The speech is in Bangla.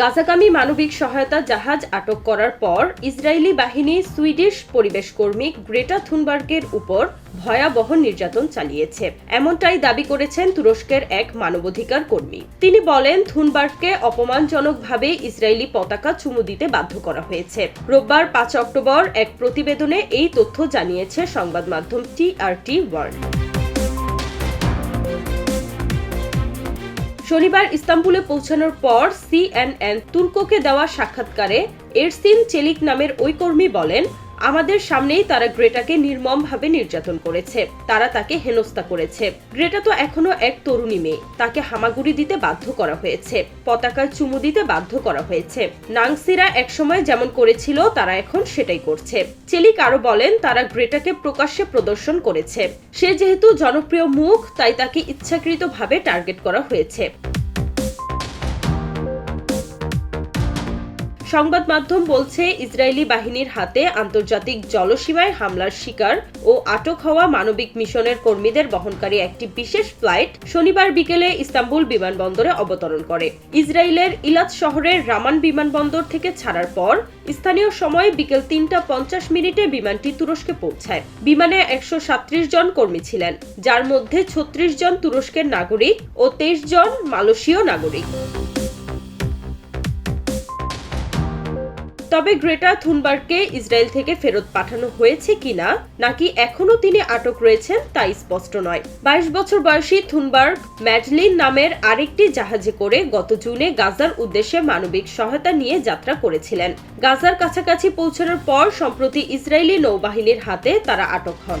গাজাগামী মানবিক সহায়তা জাহাজ আটক করার পর ইসরায়েলি বাহিনী সুইডিশ পরিবেশ কর্মী গ্রেটা থুনবার্গের উপর ভয়াবহ নির্যাতন চালিয়েছে। এমনটাই দাবি করেছেন তুরস্কের এক মানবাধিকার কর্মী। তিনি বলেন, থুনবার্গকে অপমানজনকভাবে ইসরায়েলি পতাকা চুমু দিতে বাধ্য করা হয়েছে। রোববার পাঁচ অক্টোবর এক প্রতিবেদনে এই তথ্য জানিয়েছে সংবাদ মাধ্যম টিআরটি ওয়ার্ল্ড। শনিবার ইস্তাম্বুলে পৌঁছানোর পর সিএনএন তুর্ককে দেওয়া সাক্ষাৎকারে এরসিন চেলিক নামের ওই কর্মী বলেন আমাদের সামনেই তারা গ্রেটাকে নির্মমভাবে নির্যাতন করেছে। তারা তাকে হেনস্থা করেছে। গ্রেটা তো এখনও এক তরুণী মেয়ে। তাকে হামাগুড়ি দিতে বাধ্য করা হয়েছে। পতাকায় চুমু দিতে বাধ্য করা হয়েছে। নাংসিরা একসময় যেমন করেছিল, তারা এখন সেটাই করছে। চেলিক আরও বলেন, তারা গ্রেটাকে প্রকাশ্যে প্রদর্শন করেছে। সে যেহেতু জনপ্রিয় মুখ, তাই তাকে ইচ্ছাকৃতভাবে টার্গেট করা হয়েছে। সংবাদ মাধ্যম বলছে, ইসরায়েলি বাহিনীর হাতে আন্তর্জাতিক জলসীমায় হামলার শিকার ও আটক হওয়া মানবিক মিশনের কর্মীদের বহনকারী একটি বিশেষ ফ্লাইট শনিবার বিকেলে ইস্তাম্বুল বিমানবন্দরে অবতরণ করে। ইসরায়েলের ইলাত শহরের রামান বিমানবন্দর থেকে ছাড়ার পর স্থানীয় সময়ে বিকেল তিনটা পঞ্চাশ মিনিটে বিমানটি তুরস্কে পৌঁছায়। বিমানে একশো সাত্রিশ জন কর্মী ছিলেন, যার মধ্যে ছত্রিশ জন তুরস্কের নাগরিক ও তেইশ জন মালয়েশীয় নাগরিক। তবে গ্রেটা থুনবার্গকে ইসরায়েল থেকে ফেরত পাঠানো হয়েছে কিনা নাকি এখনও তিনি আটক রয়েছেন তা স্পষ্ট নয়। বাইশ বছর বয়সী থুনবার্গ ম্যাডলিন নামের আরেকটি জাহাজে করে গত জুনে গাজার উদ্দেশ্যে মানবিক সহায়তা নিয়ে যাত্রা করেছিলেন। গাজার কাছাকাছি পৌঁছানোর পর সম্প্রতি ইসরায়েলি নৌবাহিনীর হাতে তারা আটক হন।